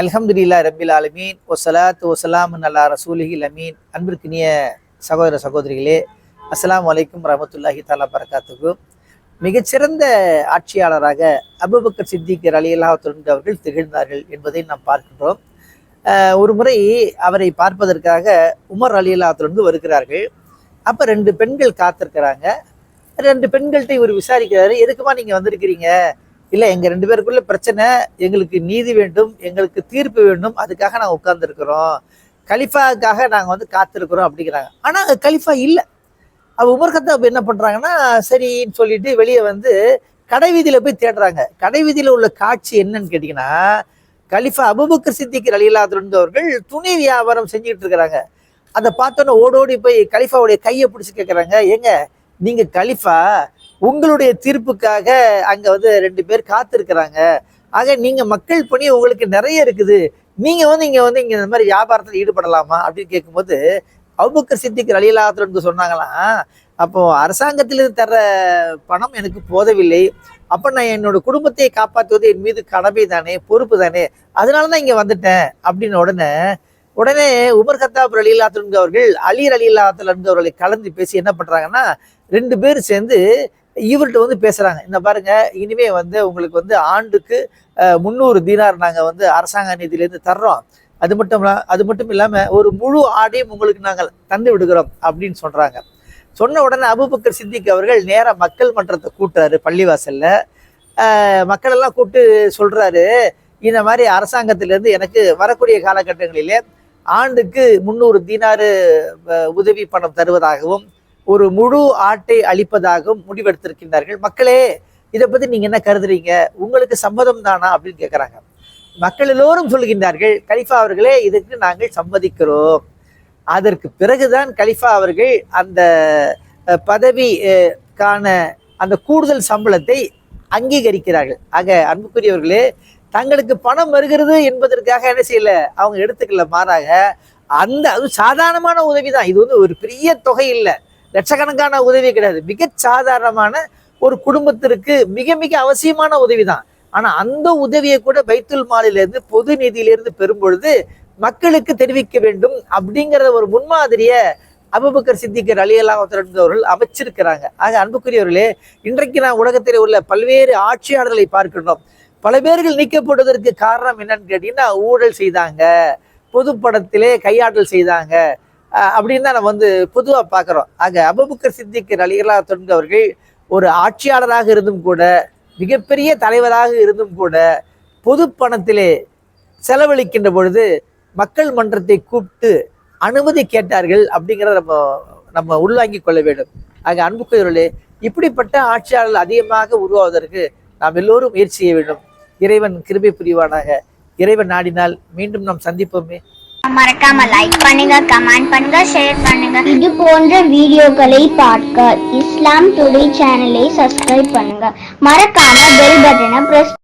அல்ஹம்துலில்லாஹ் ரபில் ஆலமீன். ஒசலாத்து ஒசலாம் அல்லா ரசூலிஹில் அமீன் அன்பிற்கினிய சகோதர சகோதரிகளே அஸ்லாம் அலைக்கும் ரஹமத்துல்லாஹி தாலா பரகாத்துக்கு மிகச்சிறந்த ஆட்சியாளராக அபுபக்கர் சித்திகர் அலி அல்லாஹ் அவர்கள் திகழ்ந்தார்கள் என்பதை நாம் பார்க்கின்றோம். ஒரு முறை அவரை பார்ப்பதற்காக உமர் அலி அல்லாஹ் வருகிறார்கள். அப்போ ரெண்டு பெண்கள் காத்திருக்கிறாங்க. ரெண்டு பெண்கள்கிட்ட இவர் விசாரிக்கிறாரு எதுக்குமா நீங்கள் வந்திருக்கிறீங்க? இல்லை எங்கள் ரெண்டு பேருக்குள்ள பிரச்சனை எங்களுக்கு நீதி வேண்டும் எங்களுக்கு தீர்ப்பு வேண்டும் அதுக்காக நாங்கள் உட்கார்ந்துருக்குறோம். கலிஃபாவுக்காக நாங்கள் வந்து காத்திருக்கிறோம் அப்படிங்கிறாங்க. ஆனால் அங்கே கலிஃபா இல்லை. அவள் உமர் கத்தாப் என்ன பண்ணுறாங்கன்னா சரின்னு சொல்லிட்டு வெளியே வந்து கடை வீதியில் போய் தேடுறாங்க. கடை வீதியில் உள்ள காட்சி என்னன்னு கேட்டிங்கன்னா கலிஃபா அபுபக்கர் சித்திக்கு அலிலாத்திலிருந்து அவர்கள் துணி வியாபாரம் செஞ்சுக்கிட்டு இருக்கிறாங்க. அதை பார்த்தோன்னே ஓடோடி போய் கலிஃபாவுடைய கையை பிடிச்சி கேட்குறாங்க ஏங்க நீங்கள் கலிஃபா உங்களுடைய தீர்ப்புக்காக அங்கே வந்து ரெண்டு பேர் காத்திருக்கிறாங்க. ஆக நீங்கள் மக்கள் பணி உங்களுக்கு நிறைய இருக்குது. நீங்கள் வந்து இங்கே வந்து இங்கே இந்த மாதிரி வியாபாரத்தில் ஈடுபடலாமா? அப்படின்னு கேட்கும்போது அபுபக்கர் சித்திக்கு அலிலாத்திலிருந்து சொன்னாங்களாம். அப்போ அரசாங்கத்திலிருந்து தர்ற பணம் எனக்கு போதவில்லை. அப்போ நான் என்னோட குடும்பத்தை காப்பாற்றுவது என் மீது கடமை தானே பொறுப்பு தானே அதனால தான் இங்கே வந்துட்டேன் அப்படின்னு உடனே உடனே உமர் கத்தாப் அலி அவர்கள் அலீர் அலி அவர்களை கலந்து பேசி என்ன பண்ணுறாங்கன்னா ரெண்டு பேரும் சேர்ந்து இவர்கிட்ட வந்து பேசுகிறாங்க இந்த பாருங்க இனிமே வந்து உங்களுக்கு வந்து ஆண்டுக்கு முந்நூறு தீனார் நாங்கள் வந்து அரசாங்க நிதியிலேருந்து தர்றோம். அது மட்டும் அது மட்டும் இல்லாமல் ஒரு முழு ஆடையும் உங்களுக்கு நாங்கள் தந்து விடுகிறோம் அப்படின்னு சொல்கிறாங்க சொன்ன உடனே அபுபக்கர் சித்திக் அவர்கள் நேராக மக்கள் மன்றத்தை கூட்டுறாரு பள்ளிவாசலில். மக்களெல்லாம் கூப்பிட்டு சொல்கிறாரு இந்த மாதிரி அரசாங்கத்திலேருந்து எனக்கு வரக்கூடிய காலகட்டங்களிலே ஆண்டுக்கு முந்நூறு தீனாறு உதவி பணம் தருவதாகவும் ஒரு முழு ஆட்டை அளிப்பதாகவும் முடிவெடுத்திருக்கின்றார்கள். மக்களே இதை பற்றி நீங்கள் என்ன கருதுறீங்க? உங்களுக்கு சம்மதம் தானா? அப்படின்னு கேட்குறாங்க மக்கள் எல்லோரும் சொல்கின்றார்கள் கலிஃபா அவர்களே இதுக்கு நாங்கள் சம்மதிக்கிறோம். அதற்கு பிறகுதான் கலிஃபா அவர்கள் அந்த பதவிக்கான பதவி அந்த கூடுதல் சம்பளத்தை அங்கீகரிக்கிறார்கள். ஆக அன்புக்குரியவர்களே தங்களுக்கு பணம் வருகிறது என்பதற்காக என்ன செய்யல? அவங்க எடுத்துக்கல மாறாக அந்த அது சாதாரணமான உதவி தான் இது வந்து ஒரு பெரிய தொகை இல்லை. லட்சக்கணக்கான உதவி கிடையாது. மிக சாதாரணமான ஒரு குடும்பத்திற்கு மிக மிக அவசியமான உதவி தான் ஆனால் அந்த உதவியை கூட பைத்துல் மாலிலிருந்து பொது நிதியிலிருந்து பெறும் பொழுது மக்களுக்கு தெரிவிக்க வேண்டும் அப்படிங்கிற ஒரு முன்மாதிரியை அபுபக்கர் சித்திகர் அலி அல்லாஹ் அமைச்சிருக்கிறாங்க. ஆக அன்புக்குரியவர்களே இன்றைக்கு நான் உலகத்தில் உள்ள பல்வேறு ஆட்சியாளர்களை பார்க்கின்றோம். பல பேர்கள் நீக்கப்படுவதற்கு காரணம் என்னன்னு கேட்டீங்கன்னா ஊழல் செய்தாங்க பொதுப்படத்திலே கையாடல் செய்தாங்க அப்படின்னு தான் நம்ம வந்து பொதுவாக பார்க்குறோம். ஆக அபுபக்கர் சித்திக்கு அலி அல்லாஹ் அவர்கள் ஒரு ஆட்சியாளராக இருந்தும் கூட மிகப்பெரிய தலைவராக இருந்தும் கூட பொது பணத்திலே செலவழிக்கின்ற பொழுது மக்கள் மன்றத்தை கூப்பிட்டு அனுமதி கேட்டார்கள் அப்படிங்கிறத நம்ம நம்ம உள்வாங்கிக் கொள்ள வேண்டும். ஆக அன்புக்குரியவர்களே இப்படிப்பட்ட ஆட்சியாளர்கள் அதிகமாக உருவாவதற்கு நாம் எல்லோரும் முயற்சி செய்ய வேண்டும். இறைவன் கிருபை புரிவானாக. இறைவன் நாடினால் மீண்டும் நாம் சந்திப்போமே. மறக்காம லைக் பண்ணுங்க கமெண்ட் பண்ணுங்க ஷேர் பண்ணுங்க. இது போன்ற வீடியோக்களை பார்க்க இஸ்லாம் டுடே சேனலை சப்ஸ்கிரைப் பண்ணுங்க. மறக்காம பெல் பட்டனை பிரஸ்